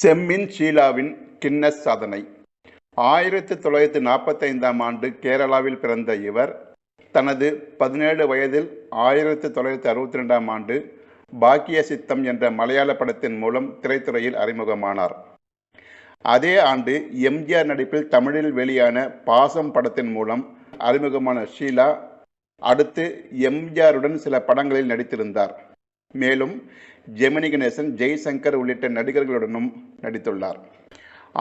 செம்மின் ஷீலாவின் Guinness சாதனை. ஆயிரத்தி தொள்ளாயிரத்தி நாற்பத்தைந்தாம் ஆண்டு கேரளாவில் பிறந்த இவர் தனது பதினேழு வயதில் ஆயிரத்தி தொள்ளாயிரத்தி அறுபத்தி ரெண்டாம் ஆண்டு பாக்கிய சித்தம் என்ற மலையாள படத்தின் மூலம் திரைத்துறையில் அறிமுகமானார். அதே ஆண்டு எம்ஜிஆர் நடிப்பில் தமிழில் வெளியான பாசம் படத்தின் மூலம் அறிமுகமான ஷீலா அடுத்து எம்ஜிஆருடன் சில படங்களில் நடித்திருந்தார். மேலும் ஜெமினி கணேசன் ஜெய்சங்கர் உள்ளிட்ட நடிகர்களுடனும் நடித்துள்ளார்.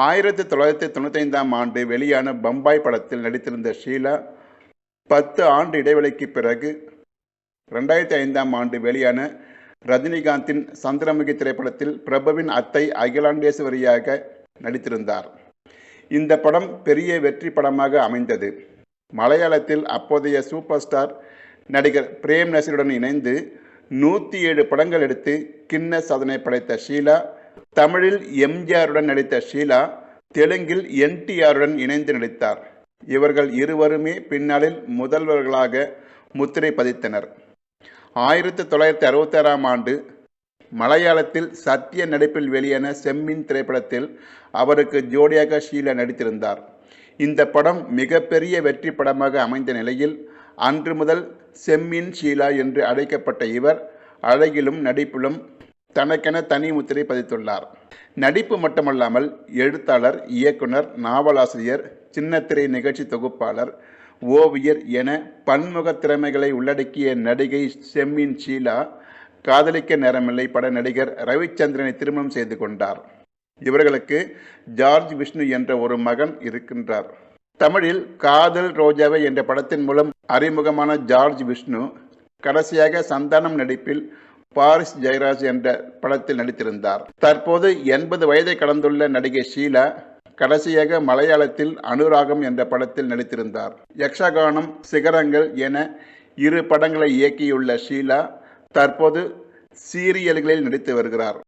ஆயிரத்தி தொள்ளாயிரத்தி தொண்ணூத்தைந்தாம் ஆண்டு வெளியான பம்பாய் படத்தில் நடித்திருந்த ஷீலா பத்து ஆண்டு இடைவெளிக்கு பிறகு ரெண்டாயிரத்தி ஐந்தாம் ஆண்டு வெளியான ரஜினிகாந்தின் சந்திரமுகி திரைப்படத்தில் பிரபுவின் அத்தை அகிலாண்டேஸ்வரியாக நடித்திருந்தார். இந்த படம் பெரிய வெற்றி படமாக அமைந்தது. மலையாளத்தில் அப்போதைய சூப்பர் ஸ்டார் நடிகர் பிரேம் நசீருடன் இணைந்து நூற்றி ஏழு படங்கள் எடுத்து கின்ன சாதனை படைத்த ஷீலா தமிழில் எம்ஜிஆருடன் நடித்த ஷீலா தெலுங்கில் என்டிஆருடன் இணைந்து நடித்தார். இவர்கள் இருவருமே பின்னாளில் முதல்வர்களாக முத்திரை பதித்தனர். ஆயிரத்தி தொள்ளாயிரத்தி அறுபத்தாறாம் ஆண்டு மலையாளத்தில் சத்ய நடிப்பில் வெளியான செம்மின் திரைப்படத்தில் அவருக்கு ஜோடியாக ஷீலா நடித்திருந்தார். இந்த படம் மிகப்பெரிய வெற்றி படமாக அமைந்த நிலையில் அன்று முதல் செம்மின் ஷீலா என்று அழைக்கப்பட்ட இவர் அழகிலும் நடிப்பிலும் தனக்கென தனி முத்திரை பதித்துள்ளார். நடிப்பு மட்டுமல்லாமல் எழுத்தாளர் இயக்குனர் நாவலாசிரியர் சின்னத்திரை நிகழ்ச்சி தொகுப்பாளர் ஓவியர் என பன்முக திறமைகளை உள்ளடக்கிய நடிகை செம்மின் ஷீலா காதலிக்க நேரமில்லை பட நடிகர் ரவிச்சந்திரனை திருமணம் செய்து கொண்டார். இவர்களுக்கு ஜார்ஜ் விஷ்ணு என்ற ஒரு மகன் இருக்கின்றார். தமிழில் காதல் ரோஜாவை என்ற படத்தின் மூலம் அறிமுகமான ஜார்ஜ் விஷ்ணு கடைசியாக சந்தானம் நடிப்பில் பாரிஸ் ஜெயராஜ் என்ற படத்தில் நடித்திருந்தார். தற்போது எண்பது வயதை கடந்துள்ள நடிகை ஷீலா கடைசியாக மலையாளத்தில் அனுராகம் என்ற படத்தில் நடித்திருந்தார். யக்ஷகானம் சிகரங்கள் என இரு படங்களை இயக்கியுள்ள ஷீலா தற்போது சீரியல்களில் நடித்து வருகிறார்.